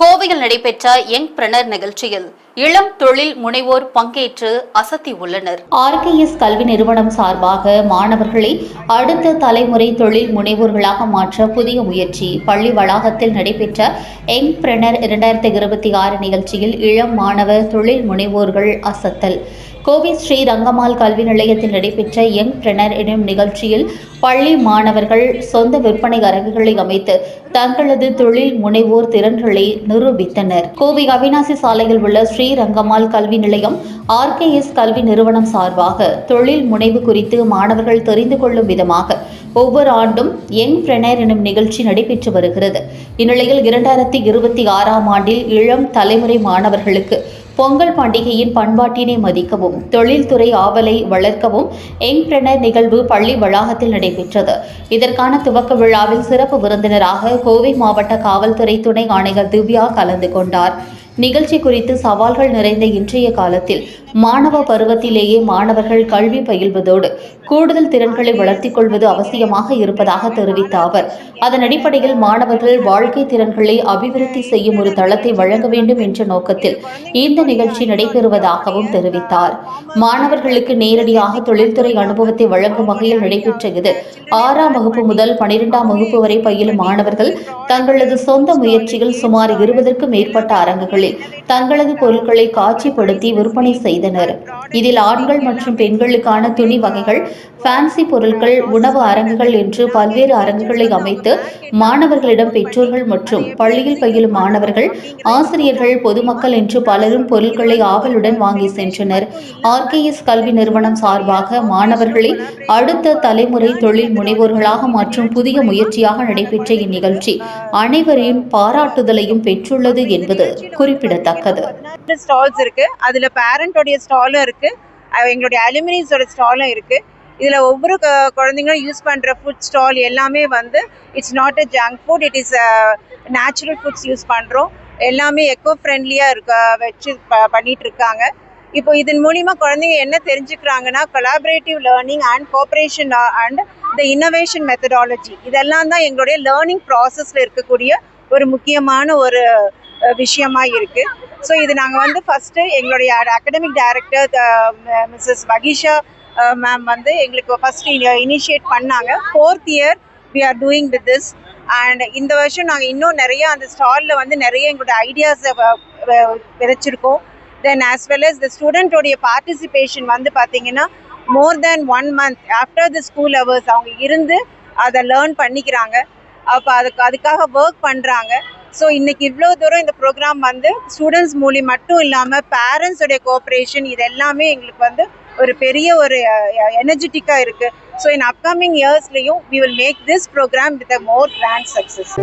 கோவையில் நடைபெற்ற யங் பிரணர் நிகழ்ச்சியில் இளம் தொழில் முனைவோர் பங்கேற்று அசத்தி உள்ளனர். ஆர்கேஎஸ் கல்வி நிறுவனம் சார்பாக மாணவர்களை அடுத்த தலைமுறை தொழில் முனைவோர்களாக மாற்ற புதிய முயற்சி. பள்ளி வளாகத்தில் நடைபெற்ற எங் பிரணர் இரண்டாயிரத்தி இருபத்தி ஆறு நிகழ்ச்சியில் இளம் மாணவ தொழில் முனைவோர்கள் அசத்தல். கோவை ஸ்ரீ ரங்கம்மாள் கல்வி நிலையத்தில் நடைபெற்ற யங் பிரணர் எனும் நிகழ்ச்சியில் பள்ளி மாணவர்கள் சொந்த விற்பனை அரங்குகளை அமைத்து தங்களது தொழில் முனைவோர் திறன்களை நிரூபித்தனர். கோவை அவினாசி சாலையில் உள்ள ஸ்ரீ ரங்கம்மாள் கல்வி நிலையம் ஆர்கேஎஸ் கல்வி நிறுவனம் சார்பாக தொழில் முனைவு குறித்து மாணவர்கள் தெரிந்து கொள்ளும் விதமாக ஒவ்வொரு ஆண்டும் யங் பிரணர் எனும் நிகழ்ச்சி நடைபெற்று வருகிறது. இந்நிலையில் இரண்டாயிரத்தி இருபத்தி ஆறாம் ஆண்டில் இளம் தலைமுறை மாணவர்களுக்கு பொங்கல் பண்டிகையின் பண்பாட்டினை மதிக்கவும் தொழில்துறை ஆவலை வளர்க்கவும் எங்பிரனர் நிகழ்வு பள்ளி வளாகத்தில் நடைபெற்றது. இதற்கான துவக்க விழாவில் சிறப்பு விருந்தினராக கோவை மாவட்ட காவல்துறை துணை ஆணையர் திவ்யா கலந்து கொண்டார். நிகழ்ச்சி குறித்து சவால்கள் நிறைந்த இன்றைய காலத்தில் மாணவ பருவத்திலேயே மாணவர்கள் கல்வி பயில்வதோடு கூடுதல் திறன்களை வளர்த்திக் கொள்வது அவசியமாக இருப்பதாக தெரிவித்த அவர். அதன் அடிப்படையில் மாணவர்கள் வாழ்க்கை திறன்களை அபிவிருத்தி செய்யும் ஒரு தளத்தை வழங்க வேண்டும் என்ற நோக்கத்தில் இந்த நிகழ்ச்சி நடைபெறுவதாகவும் தெரிவித்தார். மாணவர்களுக்கு நேரடியாக தொழில்துறை அனுபவத்தை வழங்கும் வகையில் நடைபெற்ற இது ஆறாம் வகுப்பு முதல் பனிரெண்டாம் வகுப்பு வரை பயிலும் மாணவர்கள் தங்களது சொந்த முயற்சியில் சுமார் இருபதற்கும் மேற்பட்ட அரங்குகளில் தங்களது பொருட்களை காட்சிப்படுத்தி விற்பனை செய்தனர். இதில் ஆண்கள் மற்றும் பெண்களுக்கான துணி வகைகள் ஃபேன்சி பொருட்கள் உணவு அரங்குகள் என்று பல்வேறு அரங்குகளை அமைத்து மாணவர்களிடம் பெற்றோர்கள் மற்றும் பள்ளியில் பயிலும் மாணவர்கள் ஆசிரியர்கள் பொதுமக்கள் என்று பலரும் பொருட்களை ஆவலுடன் வாங்கி சென்றனர். ஆர்கேஎஸ் கல்வி நிறுவனம் சார்பாக மாணவர்களை அடுத்த தலைமுறை தொழில் முனைவோர்களாக மாற்றும் புதிய முயற்சியாக நடைபெற்ற இந்நிகழ்ச்சி அனைவரையும் பாராட்டுதலையும் பெற்றுள்ளது என்பது குறிப்பிடத்தக்கது. ஸ்டால்ஸ் இருக்கு. அதுல பேரண்டோட எங்களுடைய ஸ்டாலும் இருக்கு. எங்களுடைய அலுமினியஸோட ஸ்டாலும் இருக்கு. இதுல ஒவ்வொரு குழந்தைங்களும் யூஸ் பண்ற ஃபுட் ஸ்டால் எல்லாமே வந்து it's not a junk food it is natural foods use பண்றோம். எல்லாமே எக்கோ ஃப்ரெண்ட்லியா இருக்க வச்சு ப- பண்ணிட்டு இருக்காங்க இப்போ இதன் மூலிமா குழந்தைங்க என்ன தெரிஞ்சுக்கிறாங்கன்னா collaborative learning and cooperation and the innovation methodology இதெல்லாம் தான் எங்களுடைய லேர்னிங் ப்ராசஸ்ல இருக்கக்கூடிய ஒரு முக்கியமான ஒரு விஷயமா இருக்கு. ஸோ இது நாங்கள் வந்து ஃபஸ்ட்டு எங்களுடைய academic director missus Vagisha ma'am வந்து எங்களுக்கு ஃபஸ்ட்டு இனிஷியேட் பண்ணாங்க. Fourth year we are doing with this and இந்த வருஷம் நாங்கள் இன்னும் நிறைய அந்த ஸ்டாலில் வந்து நிறைய எங்களோட ஐடியாஸை விதைச்சிருக்கோம். Then as well as the ஸ்டூடெண்ட்டோடைய participation வந்து பார்த்தீங்கன்னா more than one month after the school hours அவங்க இருந்து அதை லேர்ன் பண்ணிக்கிறாங்க. அப்போ அதுக்கு அதுக்காக ஒர்க் பண்ணுறாங்க ஸோ இன்னைக்கு இவ்வளோ தூரம் இந்த ப்ரோக்ராம் வந்து ஸ்டூடெண்ட்ஸ் மூலி மட்டும் இல்லாமல் பேரண்ட்ஸோடைய கோஆப்ரேஷன் இது எல்லாமே எங்களுக்கு வந்து ஒரு பெரிய ஒரு எனர்ஜெட்டிக்காக இருக்குது so in upcoming இயர்ஸ்லையும் we will make this program with a more grand success